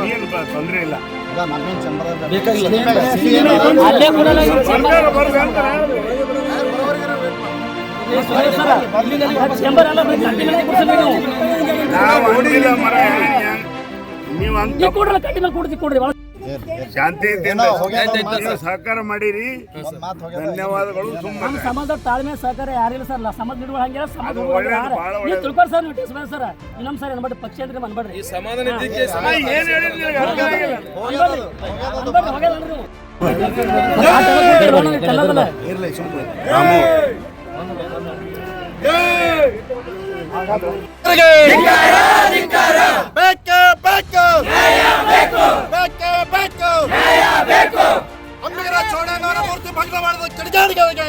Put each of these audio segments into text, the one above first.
ನೀವು ಇಲ್ಲ. ನೀವು. ಅಂತ ಕೊಡ್ರಿ ಕೊಡ್ರಿ. ನೀವು ಸಹಕಾರ ಮಾಡಿರಿ. ಧನ್ಯವಾದಗಳು. ನಮ್ಮ ಸುಮ್ಮನೆ ಸಮಾಜದ ತಾಳ್ಮೆ ಸಹಕಾರ ಯಾರಿಲ್ಲ ಸರ್. ಸಮಾಜ ನಿಡುವ ಹಂಗಿಲ್ಲ ಸಮಾಜ? ನೀವು. ಸರ್ ನೀವು ಟೆಸ್ಟ್ ಸರ್. ಇನ್ನೊಂದು ಸರ್ ಅನ್ಬೇಡ್ರಿ ಪಕ್ಷ ಅಂದ್ರೆ ಅನ್ಬೇಡ್ರಿ ಸಮಾಧಾನ ಏನ್ ಹೇಳಿದ್ರಿ. ಬೇಕೇ ಬೇಕು. ಬೇಕೇ ಬೇಕು ಅಂಬಿಗರ ಚೋಡಣ್ಣವರ ಮೂರ್ತಿ ಭಗ್ನ ಮಾಡಿದ ಕಿಡಿಗಾರಿಗಳಿಗೆ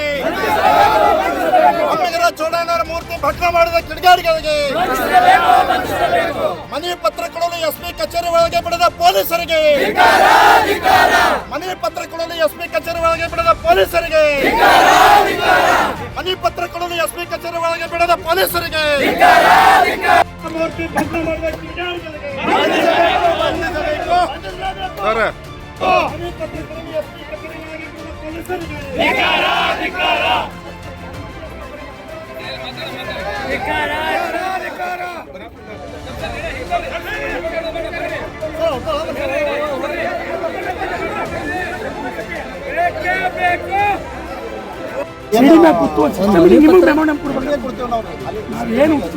ಅಂಬಿಗರ ಚೋಡಣ್ಣವರ ಮೂರ್ತಿ ಭಗ್ನ ಮಾಡಿದ ಕಿಡಿಗಾರಿಗಳಿಗೆ ಮನವಿ ಪತ್ರ ಕೊಡಲು ಎಸ್ ಪಿ ಕಚೇರಿ ಒಳಗೆ ಬಿಡದ ಪೊಲೀಸರಿಗೆ. ಮನವಿ ಪತ್ರ ಕೊಡಲು ಎಸ್ ಪಿ ಕಚೇರಿ ಒಳಗೆ ಬಿಡದ ಪೊಲೀಸರಿಗೆ. ಮನವಿ ಪತ್ರ ಕೊಡಲು ಎಸ್ ಪಿ ಕಚೇರಿ ಒಳಗೆ ಬಿಡದ ಪೊಲೀಸರಿಗೆ. ಮೂರ್ತಿ ಭಗ್ನ ಮಾಡಿದ ಕಿಡಿಗಾರಿಗಳಿಗೆ ಬಂಧಿಸಬೇಕು.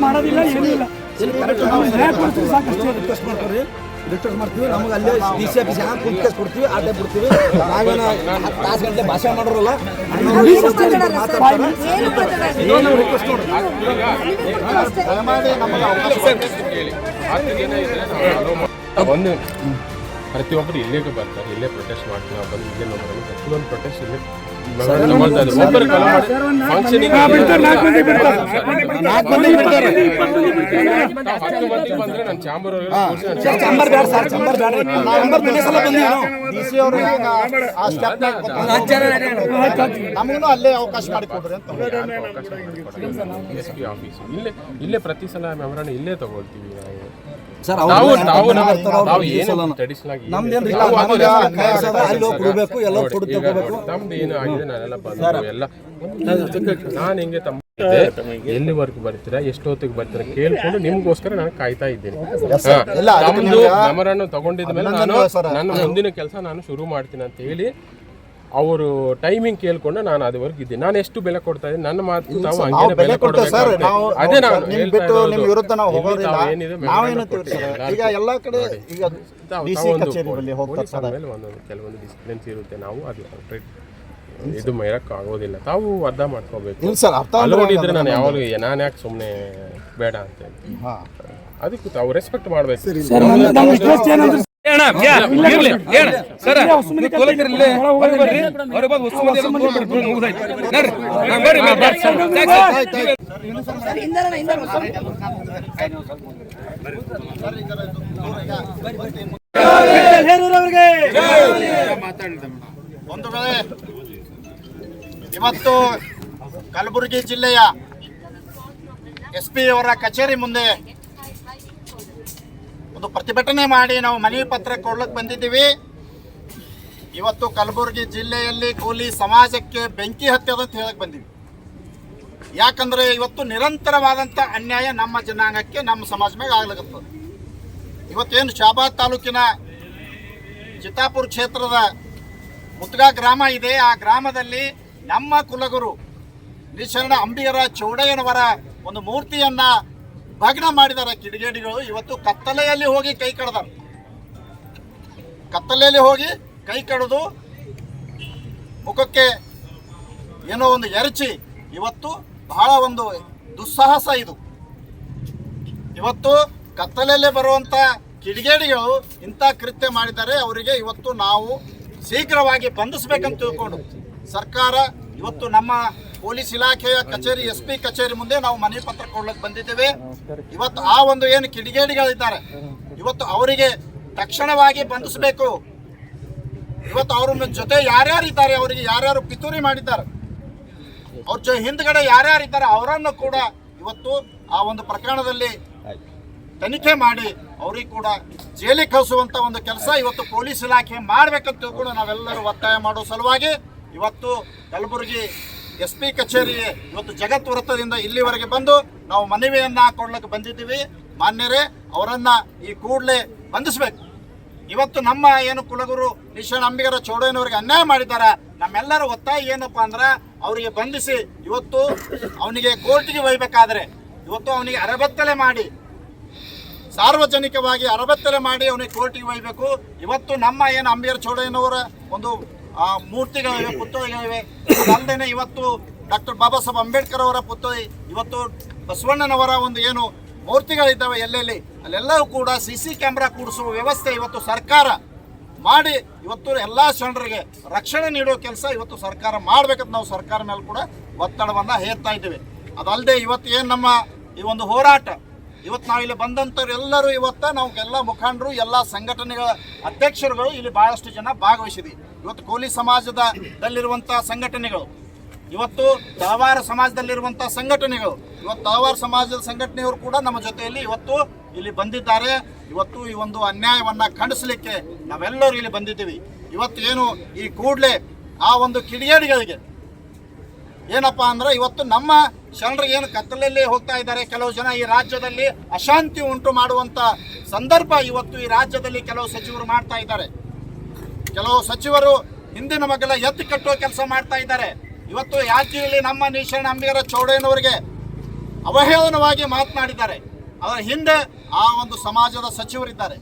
ಮಾಡೋದಿಲ್ಲ ಏನೂ ಇಲ್ಲ ಸಾಕು ನ್ಯಾಯ ಕೊಡ್ತೀವಿ ಸಾಕಷ್ಟೇ ರಿಕ್ವೆಸ್ಟ್ ಮಾಡ್ತೀವಿ ನಮಗೆ ಅಲ್ಲಿ ಡಿ ಸಿ ಆಫೀಸ್ ಹ್ಯಾಂಗ ಕುಂತ್ ಕೇಸ್ ಕೊಡ್ತೀವಿ ಆ ಟೈಪ್ ಕೊಡ್ತೀವಿ ನಾವೇನ ತಾಸು ಗಂಟೆ ಭಾಷಣ ಮಾಡೋರಲ್ಲ ಒಂದು ಪ್ರತಿಯೊಬ್ಬರು ಇಲ್ಲೇ ಬರ್ತಾರೆ ಇಲ್ಲೇ ಪ್ರೊಟೆಸ್ಟ್ ಮಾಡ್ತೀವಿ ನಾವು ಬಂದು ಇಲ್ಲೇ ನೋಡೋದು ಪ್ರತಿಯೊಂದು ಪ್ರೊಟೆಸ್ಟ್ ಇಲ್ಲೇ ನಮಗೂ ಅಲ್ಲೇ ಅವಕಾಶ ಮಾಡಿಕೊಡ್ರಿ ಅಂತ. S P office. ಇಲ್ಲೇ ಇಲ್ಲೇ ಪ್ರತಿ ಸಲ ಮೆಮೊರಾಂಡ ಇಲ್ಲೇ ತಗೊಳ್ತೀವಿ. ಸರ್. ಕೊಡ್ಬೇಕು, ಎಲ್ಲ ತಗೋಬೇಕು. ನಾನು ಹಿಂಗೆ ತಮ್ಮ ಎಲ್ಲಿವರೆಗೂ ಬರ್ತೀರಾ? ಎಷ್ಟೊತ್ತಿಗೆ ಬರ್ತೀರಾ? ಕೇಳ್ಕೊಂಡು ನಿಮ್ಗೋಸ್ಕರ ನಾನು ಕಾಯ್ತಾ ಇದ್ದೀನಿ. ನಮ್ಮರನ್ನು ತಗೊಂಡಿದ್ಮೇಲೆ ನಾನು ನನ್ನ ಮುಂದಿನ ಕೆಲಸ ನಾನು ಶುರು ಮಾಡ್ತೀನಿ ಅಂತ ಹೇಳಿ ಅವರು ಟೈಮಿಂಗ್ ಕೇಳ್ಕೊಂಡು ನಾನು ಅದುವರೆಗೂ ಇದ್ದೀನಿ. ನಾನು ಎಷ್ಟು ಬೆಲೆ ಕೊಡ್ತಾ ಇದ್ದೀನಿ? ನನ್ನ ಮಾತು ನಾವು ಹಂಗೆ ಬೆಲೆ ಸರ್. ನಾವು ಅದೇ ನಾನು ನಿಮ್ಮ ಬಿಟ್ಟು ಇರೋದು. ವಿರುದ್ಧ ನಾವು ಹೋಗೋದಿಲ್ಲ. ನಾವೇನು ಈಗ ಎಲ್ಲಾ ಕಡೆ ಈಗ ತಾವು- ಡಿ ಸಿ ತಾವೊಂದು ಕಚೇರಿ ಬಳಿ ಹೋಗ್ತಾರೆ ಅಂದ್ಮೇಲೆ ಒಂದೊಂದು ಕೆಲವೊಂದು ಡಿಸಿಪ್ಲಿನ್ಸ್ ಇರುತ್ತೆ. ನಾವು ಅದು ಇದು ಮೇರಕ್ ಆಗೋದಿಲ್ಲ ತಾವು ಅರ್ಧ ಮಾಡ್ಕೋಬೇಕು. ಇಲ್ಲ ಸರ್ ಅರ್ಥ ಅಲೋನ್ ಇದ್ರೆ ನಾನು ಯಾವಾಗ ನಾನು ಯಾಕೆ ಸುಮ್ಮನೆ ಬೇಡ ಅಂತ ಅದಕ್ಕೆ ತಾವು ರೆಸ್ಪೆಕ್ಟ್ ಮಾಡ್ಬೇಕು. ಸರ್ ಒಂದು ವೇಳೆ ಇವತ್ತು ಕಲಬುರಗಿ ಜಿಲ್ಲೆಯ ಎಸ್ ಪಿ ಅವರ ಕಚೇರಿ ಮುಂದೆ ಒಂದು ಪ್ರತಿಭಟನೆ ಮಾಡಿ ನಾವು ಮನವಿ ಪತ್ರ ಕೊಡ್ಲಿಕ್ಕೆ ಬಂದಿದ್ದೀವಿ. ಇವತ್ತು ಕಲಬುರಗಿ ಜಿಲ್ಲೆಯಲ್ಲಿ ಕೂಲಿ ಸಮಾಜಕ್ಕೆ ಬೆಂಕಿ ಹತ್ತಿರದಂತ ಅಂತ ಹೇಳಕ್ ಬಂದೀವಿ. ಯಾಕಂದ್ರೆ ಇವತ್ತು ನಿರಂತರವಾದಂಥ ಅನ್ಯಾಯ ನಮ್ಮ ಜನಾಂಗಕ್ಕೆ, ನಮ್ಮ ಸಮಾಜ ಮೇಲೆ ಆಗ್ಲಾಗತ್ತದ ಇವತ್ತೇನು ಶಾಬಾದ್ ತಾಲೂಕಿನ ಚಿತ್ತಾಪುರ ಕ್ಷೇತ್ರದ ಮುತ್ಗಾ ಗ್ರಾಮ ಇದೆ. ಆ ಗ್ರಾಮದಲ್ಲಿ ನಮ್ಮ ಕುಲಗುರು ನಿಶರಣ ಅಂಬಿಗರ ಚೌಡಯ್ಯನವರ ಒಂದು ಮೂರ್ತಿಯನ್ನ ಭಗ್ನ ಮಾಡಿದಾರ ಕಿಡಿಗೇಡಿಗಳು. ಇವತ್ತು ಕತ್ತಲೆಯಲ್ಲಿ ಹೋಗಿ ಕೈ ಕಡ್ದಾರ. ಕತ್ತಲೆಯಲ್ಲಿ ಹೋಗಿ ಕೈ ಕಡಿದು ಮುಖಕ್ಕೆ ಏನೋ ಒಂದು ಎರಚಿ, ಇವತ್ತು ಬಹಳ ಒಂದು ದುಸ್ಸಾಹಸ ಇದು. ಇವತ್ತು ಕತ್ತಲೆಯಲ್ಲಿ ಬರುವಂತ ಕಿಡಿಗೇಡಿಗಳು ಇಂಥ ಕೃತ್ಯ ಮಾಡಿದ್ದಾರೆ. ಅವರಿಗೆ ಇವತ್ತು ನಾವು ಶೀಘ್ರವಾಗಿ ಬಂಧಿಸಬೇಕಂತ ತಿಳ್ಕೊಂಡು ಸರ್ಕಾರ ಇವತ್ತು ನಮ್ಮ ಪೊಲೀಸ್ ಇಲಾಖೆಯ ಕಚೇರಿ ಎಸ್ ಪಿ ಕಚೇರಿ ಮುಂದೆ ನಾವು ಮನೆ ಪತ್ರ ಕೊಡ್ಲಕ್ಕೆ ಬಂದಿದ್ದೇವೆ. ಇವತ್ತು ಆ ಒಂದು ಏನು ಕಿಡಿಗೇಡಿಗಳಿದ್ದಾರೆ. ಇವತ್ತು ಅವರಿಗೆ ತಕ್ಷಣವಾಗಿ ಬಂಧಿಸಬೇಕು. ಇವತ್ತು ಅವ್ರ ಜೊತೆ ಯಾರ್ಯಾರು ಇದ್ದಾರೆ ಅವರಿಗೆ ಯಾರ್ಯಾರು ಪಿತೂರಿ ಮಾಡಿದ್ದಾರೆ ಅವ್ರ ಜೊ ಹಿಂದ್ಗಡೆ ಯಾರ್ಯಾರು ಇದ್ದಾರೆ ಅವರನ್ನು ಕೂಡ ಇವತ್ತು ಆ ಒಂದು ಪ್ರಕರಣದಲ್ಲಿ ತನಿಖೆ ಮಾಡಿ ಅವ್ರಿಗೆ ಕೂಡ ಜೈಲಿಗೆ ಕಳಿಸುವಂತ ಒಂದು ಕೆಲಸ ಇವತ್ತು ಪೊಲೀಸ್ ಇಲಾಖೆ ಮಾಡ್ಬೇಕಂತ ತಿಳ್ಕೊಂಡು ನಾವೆಲ್ಲರೂ ಒತ್ತಾಯ ಮಾಡೋ ಸಲುವಾಗಿ ಇವತ್ತು ಕಲಬುರಗಿ ಎಸ್ ಪಿ ಕಚೇರಿ ಇವತ್ತು ಜಗತ್ ವೃತ್ತದಿಂದ ಇಲ್ಲಿವರೆಗೆ ಬಂದು ನಾವು ಮನವಿಯನ್ನ ಕೊಡ್ಲಿಕ್ಕೆ ಬಂದಿದ್ದೀವಿ. ಮಾನ್ಯರೇ, ಅವರನ್ನ ಈ ಕೂಡಲೇ ಬಂಧಿಸಬೇಕು. ಇವತ್ತು ನಮ್ಮ ಏನು ಕುಲಗುರು ನಿಶಾನ್ ಅಂಬಿಗರ ಚೌಡಯ್ಯನವರಿಗೆ ಅನ್ಯಾಯ ಮಾಡಿದ್ದಾರೆ. ನಮ್ಮೆಲ್ಲರ ಒತ್ತಾಯ ಏನಪ್ಪ ಅಂದ್ರೆ, ಅವರಿಗೆ ಬಂಧಿಸಿ ಇವತ್ತು ಅವನಿಗೆ ಕೋರ್ಟಿಗೆ ಒಯ್ಬೇಕಾದ್ರೆ ಇವತ್ತು ಅವನಿಗೆ ಅರಬತ್ತಲೆ ಮಾಡಿ, ಸಾರ್ವಜನಿಕವಾಗಿ ಅರಬತ್ತಲೆ ಮಾಡಿ ಅವನಿಗೆ ಕೋರ್ಟಿಗೆ ಒಯ್ಬೇಕು ಇವತ್ತು ನಮ್ಮ ಏನು ಅಂಬಿಗರ ಚೌಡಯ್ಯನವರ ಒಂದು ಆ, ಮೂರ್ತಿಗಳಿವೆ ಪುತ್ಥಳಿಗಳಿವೆ. ಅದಲ್ಲದೆ ಇವತ್ತು ಡಾಕ್ಟರ್ ಬಾಬಾ ಸಾಹೇಬ್ ಅಂಬೇಡ್ಕರ್ ಅವರ ಪುತ್ಥಳಿ ಇವತ್ತು ಬಸವಣ್ಣನವರ ಒಂದು ಏನು ಮೂರ್ತಿಗಳಿದ್ದಾವೆ ಎಲ್ಲೆಲ್ಲಿ ಅಲ್ಲೆಲ್ಲವೂ ಕೂಡ ಸಿ ಸಿ ಕ್ಯಾಮ್ರಾ ಕೂಡಿಸುವ ವ್ಯವಸ್ಥೆ ಇವತ್ತು ಸರ್ಕಾರ ಮಾಡಿ ಇವತ್ತು ಎಲ್ಲ ಶರಣರಿಗೆ ರಕ್ಷಣೆ ನೀಡುವ ಕೆಲಸ ಇವತ್ತು ಸರ್ಕಾರ ಮಾಡಬೇಕಂತ ನಾವು ಸರ್ಕಾರ ಮೇಲೆ ಕೂಡ ಒತ್ತಡವನ್ನು ಹೇರ್ತಾ ಇದ್ದೇವೆ. ಅದಲ್ಲದೆ ಇವತ್ತು ಏನು ನಮ್ಮ ಈ ಒಂದು ಹೋರಾಟ ಇವತ್ತು ನಾವು ಇಲ್ಲಿ ಬಂದಂಥವ್ರು ಇವತ್ತು ನಮಗೆಲ್ಲ ನಾವು ಎಲ್ಲ ಮುಖಂಡರು, ಎಲ್ಲ ಸಂಘಟನೆಗಳ ಅಧ್ಯಕ್ಷರುಗಳು ಇಲ್ಲಿ ಭಾಳಷ್ಟು ಜನ ಭಾಗವಹಿಸಿದ್ವಿ. ಇವತ್ತು ಕೋಲಿ ಸಮಾಜದ ದಲ್ಲಿರುವಂಥ ಸಂಘಟನೆಗಳು, ಇವತ್ತು ತಳವಾರ ಸಮಾಜದಲ್ಲಿರುವಂಥ ಸಂಘಟನೆಗಳು, ಇವತ್ತು ತಳವಾರ ಸಮಾಜದ ಸಂಘಟನೆಯವರು ಕೂಡ ನಮ್ಮ ಜೊತೆಯಲ್ಲಿ ಇವತ್ತು ಇಲ್ಲಿ ಬಂದಿದ್ದಾರೆ. ಇವತ್ತು ಈ ಒಂದು ಅನ್ಯಾಯವನ್ನ ಖಂಡಿಸಲಿಕ್ಕೆ ನಾವೆಲ್ಲರೂ ಇಲ್ಲಿ ಬಂದಿದ್ದೀವಿ. ಇವತ್ತು ಏನು ಈ ಕೂಡಲೇ ಆ ಒಂದು ಕಿಡಿಗೇಡಿಗಳಿಗೆ ಏನಪ್ಪಾ ಅಂದ್ರೆ ಇವತ್ತು ನಮ್ಮ ಶರಣರು ಏನು ಕತ್ತಲಲ್ಲಿ ಹೋಗ್ತಾ ಇದ್ದಾರೆ, ಕೆಲವು ಜನ ಈ ರಾಜ್ಯದಲ್ಲಿ ಅಶಾಂತಿ ಉಂಟು ಮಾಡುವಂತ ಸಂದರ್ಭ ಇವತ್ತು ಈ ರಾಜ್ಯದಲ್ಲಿ ಕೆಲವು ಸಚಿವರು ಮಾಡ್ತಾ ಇದ್ದಾರೆ. ಕೆಲವು ಸಚಿವರು ಹಿಂದಿನ ಮಗಲ ಎತ್ತು ಕಟ್ಟುವ ಕೆಲಸ ಮಾಡ್ತಾ ಇದ್ದಾರೆ. ಇವತ್ತು ಯಾದಗಿರಿಯಲ್ಲಿ ನಮ್ಮ ನಿಶಾಣ ಅಂಬಿಗರ ಚೌಡಯ್ಯನವರಿಗೆ ಅವಹೇಳನವಾಗಿ ಮಾತನಾಡಿದ್ದಾರೆ. ಅದರ ಹಿಂದೆ ಆ ಒಂದು ಸಮಾಜದ ಸಚಿವರಿದ್ದಾರೆ.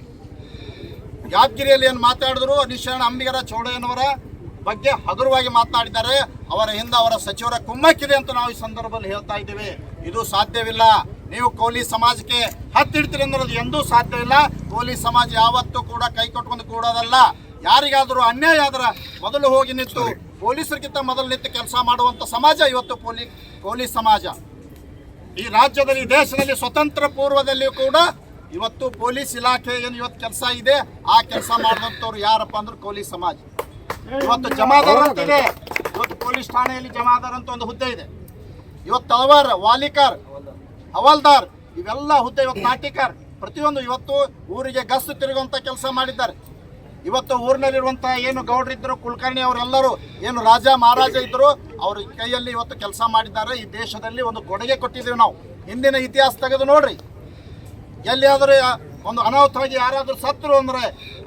ಯಾದಗಿರಿಯಲ್ಲಿ ಏನು ಮಾತಾಡಿದ್ರು ನಿಶಾಣ ಅಂಬಿಗರ ಚೌಡಯ್ಯನವರ ಬಗ್ಗೆ ಹಗುರವಾಗಿ ಮಾತನಾಡಿದ್ದಾರೆ. ಅವರ ಹಿಂದೆ ಅವರ ಸಚಿವರ ಕುಮ್ಮಕ್ಕಿದೆ ಅಂತ ನಾವು ಈ ಸಂದರ್ಭದಲ್ಲಿ ಹೇಳ್ತಾ ಇದ್ದೇವೆ. ಇದು ಸಾಧ್ಯವಿಲ್ಲ. ನೀವು ಕೋಲಿ ಸಮಾಜಕ್ಕೆ ಹತ್ತಿಡ್ತೀರಿ ಅನ್ನೋದು ಎಂದೂ ಸಾಧ್ಯ ಇಲ್ಲ ಕೋಲಿ ಸಮಾಜ ಯಾವತ್ತೂ ಕೂಡ ಕೈ ಕೊಟ್ಕೊಂಡು ಕೂಡೋದಲ್ಲ. ಯಾರಿಗಾದರೂ ಅನ್ಯಾಯ ಆದ್ರೆ ಮೊದಲು ಹೋಗಿ ನಿಂತು ಪೊಲೀಸರಿಗಿಂತ ಮೊದಲು ನಿಂತು ಕೆಲಸ ಮಾಡುವಂತ ಸಮಾಜ ಇವತ್ತು ಪೊಲೀ ಪೊಲೀಸ್ ಸಮಾಜ. ಈ ರಾಜ್ಯದಲ್ಲಿ ದೇಶದಲ್ಲಿ ಸ್ವತಂತ್ರ ಪೂರ್ವದಲ್ಲಿಯೂ ಕೂಡ ಇವತ್ತು ಪೊಲೀಸ್ ಇಲಾಖೆ ಏನು ಇವತ್ತು ಕೆಲಸ ಇದೆ. ಆ ಕೆಲಸ ಮಾಡಿದಂಥವ್ರು ಯಾರಪ್ಪ ಅಂದ್ರೆ ಕೋಲಿ ಸಮಾಜ. ಇವತ್ತು ಜಮಾದಾರ್ ಅಂತ ಇದೆ. ಇವತ್ತು ಪೊಲೀಸ್ ಠಾಣೆಯಲ್ಲಿ ಜಮಾದಾರ್ ಅಂತ ಒಂದು ಹುದ್ದೆ ಇದೆ. ಇವತ್ತು ತಲವಾರ್ ವಾಲಿಕಾರ್, ಹವಾಲ್ದಾರ್, ಇವೆಲ್ಲ ಹುದ್ದೆ ಇವತ್ತು ನಾಟಿಕಾರ್. ಪ್ರತಿಯೊಂದು ಇವತ್ತು ಊರಿಗೆ ಗಸ್ತು ತಿರುಗುವಂತ ಕೆಲಸ ಮಾಡಿದ್ದಾರೆ. ಇವತ್ತು ಊರಿನಲ್ಲಿರುವಂಥ ಏನು ಗೌಡ್ರಿದ್ರು ಕುಲಕರ್ಣಿ ಅವರೆಲ್ಲರೂ, ಏನು ರಾಜ ಮಹಾರಾಜ ಇದ್ರು, ಅವ್ರ ಕೈಯಲ್ಲಿ ಇವತ್ತು ಕೆಲಸ ಮಾಡಿದ್ದಾರೆ. ಈ ದೇಶದಲ್ಲಿ ಒಂದು ಕೊಡುಗೆ ಕೊಟ್ಟಿದ್ದೀವಿ ನಾವು. ಹಿಂದಿನ ಇತಿಹಾಸ ತೆಗೆದು ನೋಡ್ರಿ. ಎಲ್ಲಿಯಾದರೂ ಒಂದು ಅನಾಹುತವಾಗಿ ಯಾರಾದರೂ ಸತ್ರು ಅಂದ್ರೆ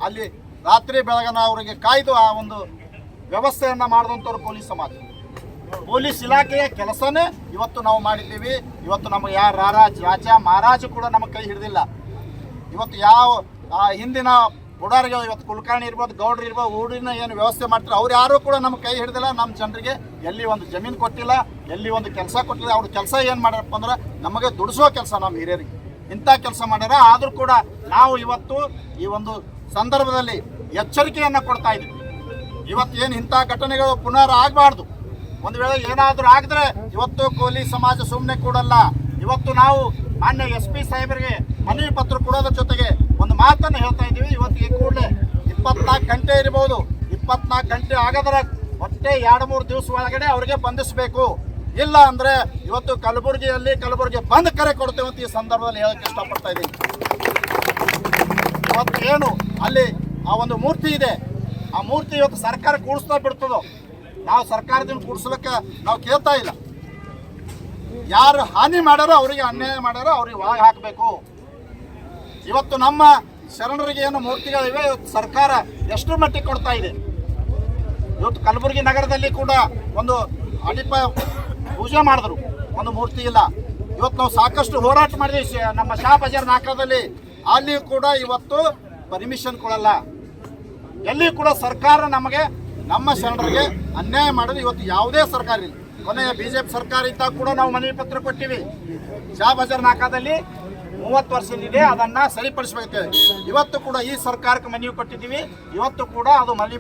ಅಲ್ಲಿ ರಾತ್ರಿ ಬೆಳಗನ ಅವರಿಗೆ ಕಾಯ್ದು ಆ ಒಂದು ವ್ಯವಸ್ಥೆಯನ್ನು ಮಾಡಿದಂಥವ್ರು ಪೊಲೀಸ್ ಸಮಾಜ. ಪೊಲೀಸ್ ಇಲಾಖೆಯ ಕೆಲಸನೇ ಇವತ್ತು ನಾವು ಮಾಡಿದ್ದೀವಿ. ಇವತ್ತು ನಮಗೆ ಯಾರು ರಾರಾಜ್, ರಾಜ ಮಹಾರಾಜ ಕೂಡ ನಮಗೆ ಕೈ ಹಿಡಿದಿಲ್ಲ. ಇವತ್ತು ಯಾವ, ಆ, ಹಿಂದಿನ ಪುಡಾರಿಗಳು ಇವತ್ತು ಕುಲಕರ್ಣಿ ಇರ್ಬೋದು, ಗೌಡ್ರು ಇರ್ಬೋದು, ಊರಿನ ಏನು ವ್ಯವಸ್ಥೆ ಮಾಡ್ತಾರೆ ಅವ್ರು ಯಾರು ಕೂಡ ನಮ್ಮ ಕೈ ಹಿಡಿದಿಲ್ಲ. ನಮ್ಮ ಜನರಿಗೆ ಎಲ್ಲಿ ಒಂದು ಜಮೀನು ಕೊಟ್ಟಿಲ್ಲ, ಎಲ್ಲಿ ಒಂದು ಕೆಲಸ ಕೊಟ್ಟಿಲ್ಲ, ಅವ್ರ ಕೆಲಸ ಏನು ಮಾಡ್ಯಾರಪ್ಪ ಅಂದ್ರೆ ನಮಗೆ ದುಡಿಸೋ ಕೆಲಸ ನಮ್ಮ ಹಿರಿಯರಿಗೆ. ಇಂಥ ಕೆಲಸ ಮಾಡ್ಯಾರ. ಆದರೂ ಕೂಡ ನಾವು ಇವತ್ತು ಈ ಒಂದು ಸಂದರ್ಭದಲ್ಲಿ ಎಚ್ಚರಿಕೆಯನ್ನು ಕೊಡ್ತಾ ಇವತ್ತು ಏನು ಇಂಥ ಘಟನೆಗಳು ಪುನರ್ ಆಗಬಾರ್ದು. ಒಂದು ವೇಳೆ ಏನಾದರೂ ಆಗಿದ್ರೆ ಇವತ್ತು ಕೋಲಿ ಸಮಾಜ ಸುಮ್ಮನೆ ಕೂಡಲ್ಲ. ಇವತ್ತು ನಾವು ಮಾನ್ಯ ಎಸ್ ಪಿ ಸಾಹೇಬರಿಗೆ ಮನವಿ ಪತ್ರ ಕೊಡೋದ್ರ ಜೊತೆಗೆ ಒಂದು ಮಾತನ್ನು ಹೇಳ್ತಾ ಇದ್ದೀವಿ. ಇವತ್ತು ಈ ಕೂಡಲೇ ಇಪ್ಪತ್ನಾಲ್ಕು ಗಂಟೆ ಇರ್ಬೋದು. ಇಪ್ಪತ್ನಾಲ್ಕು ಗಂಟೆ ಆಗದ್ರೆ ಒಟ್ಟೆ ಎರಡು ಮೂರು ದಿವಸ ಒಳಗಡೆ ಅವರಿಗೆ ಬಂಧಿಸಬೇಕು. ಇಲ್ಲ ಅಂದರೆ ಇವತ್ತು ಕಲಬುರಗಿಯಲ್ಲಿ ಕಲಬುರಗಿ ಬಂದ್ ಕರೆ ಕೊಡ್ತೇವೆ ಅಂತ ಈ ಸಂದರ್ಭದಲ್ಲಿ ಹೇಳಕ್ಕೆ ಇಷ್ಟಪಡ್ತಾ ಇದ್ದೀನಿ. ಇವತ್ತು ಏನು? ಅಲ್ಲಿ ಆ ಒಂದು ಮೂರ್ತಿ ಇದೆ. ಆ ಮೂರ್ತಿ ಇವತ್ತು ಸರ್ಕಾರ ಕೂಡಿಸ್ತಾ ಬಿಡ್ತದೋ? ನಾವು ಸರ್ಕಾರದಿಂದ ಕೂಡಿಸ್ಲಿಕ್ಕೆ ನಾವು ಕೇಳ್ತಾ ಇಲ್ಲ. ಯಾರು ಹಾನಿ ಮಾಡ್ಯಾರೋ ಅವರಿಗೆ ಅನ್ಯಾಯ ಮಾಡ್ಯಾರೋ ಅವ್ರಿಗೆ ಒಳಗೆ ಹಾಕಬೇಕು. ಇವತ್ತು ನಮ್ಮ ಶರಣರಿಗೆ ಏನು ಮೂರ್ತಿಗಳಿವೆ? ಇವತ್ತು ಸರ್ಕಾರ ಎಷ್ಟು ಮಟ್ಟಿಗೆ ಕೊಡ್ತಾ ಇದೆ? ಇವತ್ತು ಕಲಬುರಗಿ ನಗರದಲ್ಲಿ ಕೂಡ ಒಂದು ಅಡಿಪ ಪೂಜೆ ಮಾಡಿದ್ರು. ಒಂದು ಮೂರ್ತಿ ಇಲ್ಲ. ಇವತ್ತು ನಾವು ಸಾಕಷ್ಟು ಹೋರಾಟ ಮಾಡಿದ್ವಿ. ನಮ್ಮ ಶಾ ಬಜಾರ್ ನಾಕದಲ್ಲಿ ಅಲ್ಲಿಯೂ ಕೂಡ ಇವತ್ತು ಪರ್ಮಿಷನ್ ಕೊಡಲ್ಲ. ಎಲ್ಲಿ ಕೂಡ ಸರ್ಕಾರ ನಮಗೆ, ನಮ್ಮ ಶರಣರಿಗೆ ಅನ್ಯಾಯ ಮಾಡಿದ್ರೆ ಇವತ್ತು ಯಾವುದೇ ಸರ್ಕಾರ ಇಲ್ಲ. ಕೊನೆಯ ಬಿಜೆಪಿ ಸರ್ಕಾರ ಇದ್ದಾಗ ಕೂಡ ನಾವು ಮನವಿ ಪತ್ರ ಕೊಟ್ಟಿವಿ. ಶಾ ಬಜಾರ್ ನಾಕಾದಲ್ಲಿ ಮೂವತ್ತು ವರ್ಷದಿದೆ ಅದನ್ನ ಸರಿಪಡಿಸಬೇಕು. ಇವತ್ತು ಕೂಡ ಈ ಸರ್ಕಾರಕ್ಕೆ ಮನವಿ ಕೊಟ್ಟಿದ್ದೀವಿ. ಇವತ್ತು ಕೂಡ ಅದು ಮನವಿ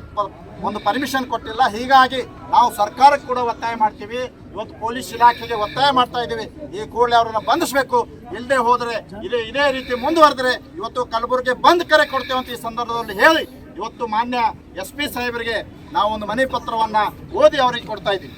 ಒಂದು ಪರ್ಮಿಷನ್ ಕೊಟ್ಟಿಲ್ಲ. ಹೀಗಾಗಿ ನಾವು ಸರ್ಕಾರಕ್ಕೆ ಕೂಡ ಒತ್ತಾಯ ಮಾಡ್ತೀವಿ. ಇವತ್ತು ಪೊಲೀಸ್ ಇಲಾಖೆಗೆ ಒತ್ತಾಯ ಮಾಡ್ತಾ ಇದ್ದೀವಿ. ಈ ಕೂಡಲೇ ಅವರನ್ನ ಬಂಧಿಸಬೇಕು. ಇಲ್ಲದೆ ಹೋದರೆ ಇದೇ ಇದೇ ರೀತಿ ಮುಂದುವರೆದ್ರೆ ಇವತ್ತು ಕಲಬುರಗಿ ಬಂದ್ ಕರೆ ಕೊಡ್ತೇವೆ ಅಂತ ಈ ಸಂದರ್ಭದಲ್ಲಿ ಹೇಳಿ ಇವತ್ತು ಮಾನ್ಯ ಎಸ್ ಪಿ ಸಾಹೇಬರಿಗೆ ನಾವು ಒಂದು ಮನೆ ಪತ್ರವನ್ನು ಓದಿ ಅವರಿಗೆ ಕೊಡ್ತಾ ಇದ್ದೀವಿ.